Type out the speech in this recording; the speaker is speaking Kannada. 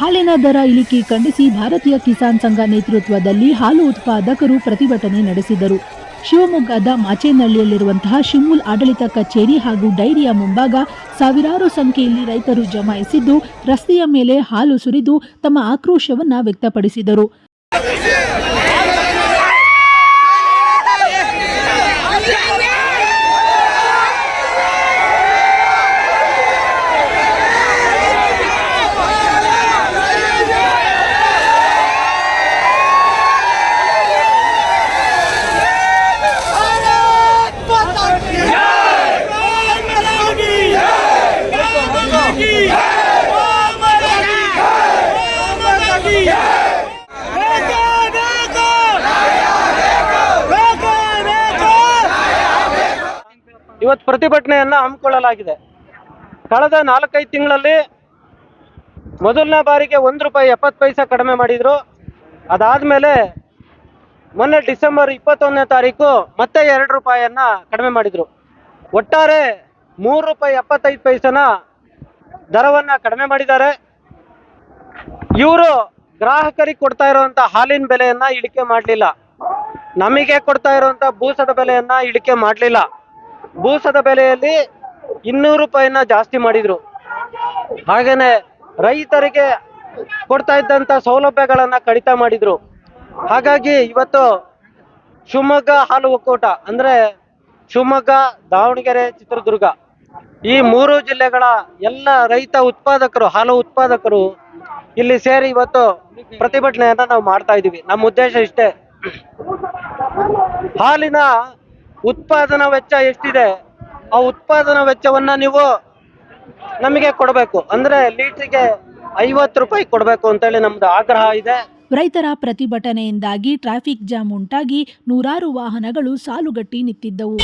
ಹಾಲಿನ ದರ ಇಳಿಕೆ ಖಂಡಿಸಿ ಭಾರತೀಯ ಕಿಸಾನ್ ಸಂಘ ನೇತೃತ್ವದಲ್ಲಿ ಹಾಲು ಉತ್ಪಾದಕರು ಪ್ರತಿಭಟನೆ ನಡೆಸಿದರು. ಶಿವಮೊಗ್ಗದ ಮಾಚೇನಹಳ್ಳಿಯಲ್ಲಿರುವಂತಹ ಶಿಮೂಲ್ ಆಡಳಿತ ಕಚೇರಿ ಹಾಗೂ ಡೈರಿಯ ಮುಂಭಾಗ ಸಾವಿರಾರು ಸಂಖ್ಯೆಯಲ್ಲಿ ರೈತರು ಜಮಾಯಿಸಿದ್ದು, ರಸ್ತೆಯ ಮೇಲೆ ಹಾಲು ಸುರಿದು ತಮ್ಮ ಆಕ್ರೋಶವನ್ನು ವ್ಯಕ್ತಪಡಿಸಿದರು. ಇವತ್ತು ಪ್ರತಿಭಟನೆಯನ್ನ ಹಮ್ಮಿಕೊಳ್ಳಲಾಗಿದೆ. ಕಳೆದ ನಾಲ್ಕೈದು ತಿಂಗಳಲ್ಲಿ ಮೊದಲನೇ ಬಾರಿಗೆ ಒಂದು ರೂಪಾಯಿ ಎಪ್ಪತ್ತು ಪೈಸೆ ಕಡಿಮೆ ಮಾಡಿದ್ರು. ಅದಾದ್ಮೇಲೆ ಮೊನ್ನೆ ಡಿಸೆಂಬರ್ ಇಪ್ಪತ್ತೊಂದನೇ ತಾರೀಕು ಮತ್ತೆ ಎರಡು ರೂಪಾಯಿಯನ್ನ ಕಡಿಮೆ ಮಾಡಿದ್ರು. ಒಟ್ಟಾರೆ ಮೂರು ರೂಪಾಯಿ ಎಪ್ಪತ್ತೈದು ಪೈಸನ ದರವನ್ನ ಕಡಿಮೆ ಮಾಡಿದ್ದಾರೆ. ಇವರು ಗ್ರಾಹಕರಿಗೆ ಕೊಡ್ತಾ ಇರುವಂತ ಹಾಲಿನ ಬೆಲೆಯನ್ನ ಇಳಿಕೆ ಮಾಡಲಿಲ್ಲ. ನಮಗೆ ಕೊಡ್ತಾ ಇರುವಂತ ಬೂಸದ ಬೆಲೆಯನ್ನ ಇಳಿಕೆ ಮಾಡಲಿಲ್ಲ. ಬೂಸದ ಬೆಲೆಯಲ್ಲಿ ಇನ್ನೂರು ರೂಪಾಯಿನ ಜಾಸ್ತಿ ಮಾಡಿದ್ರು. ಹಾಗೇನೆ ರೈತರಿಗೆ ಕೊಡ್ತಾ ಇದ್ದಂತ ಸೌಲಭ್ಯಗಳನ್ನ ಕಡಿತ ಮಾಡಿದ್ರು. ಹಾಗಾಗಿ ಇವತ್ತು ಶಿವಮೊಗ್ಗ ಹಾಲು ಒಕ್ಕೂಟ, ಅಂದ್ರೆ ಶಿವಮೊಗ್ಗ, ದಾವಣಗೆರೆ, ಚಿತ್ರದುರ್ಗ, ಈ ಮೂರು ಜಿಲ್ಲೆಗಳ ಎಲ್ಲ ರೈತ ಉತ್ಪಾದಕರು, ಹಾಲು ಉತ್ಪಾದಕರು ಇಲ್ಲಿ ಸೇರಿ ಇವತ್ತು ಪ್ರತಿಭಟನೆಯನ್ನ ನಾವು ಮಾಡ್ತಾ ಇದೀವಿ. ನಮ್ಮ ಉದ್ದೇಶ ಇಷ್ಟೇ. ಹಾಲಿನ ಉತ್ಪಾದನಾ ವೆಚ್ಚ ಎಷ್ಟಿದೆ, ಆ ಉತ್ಪಾದನಾ ವೆಚ್ಚವನ್ನ ನೀವು ನಮಗೆ ಕೊಡಬೇಕು. ಅಂದ್ರೆ ಲೀಟ್ರಿಗೆ ಐವತ್ತು ರೂಪಾಯಿ ಕೊಡಬೇಕು ಅಂತೇಳಿ ನಮ್ದು ಆಗ್ರಹ ಇದೆ. ರೈತರ ಪ್ರತಿಭಟನೆಯಿಂದಾಗಿ ಟ್ರಾಫಿಕ್ ಜಾಮ್ ಉಂಟಾಗಿ ನೂರಾರು ವಾಹನಗಳು ಸಾಲುಗಟ್ಟಿ ನಿಂತಿದ್ದವು.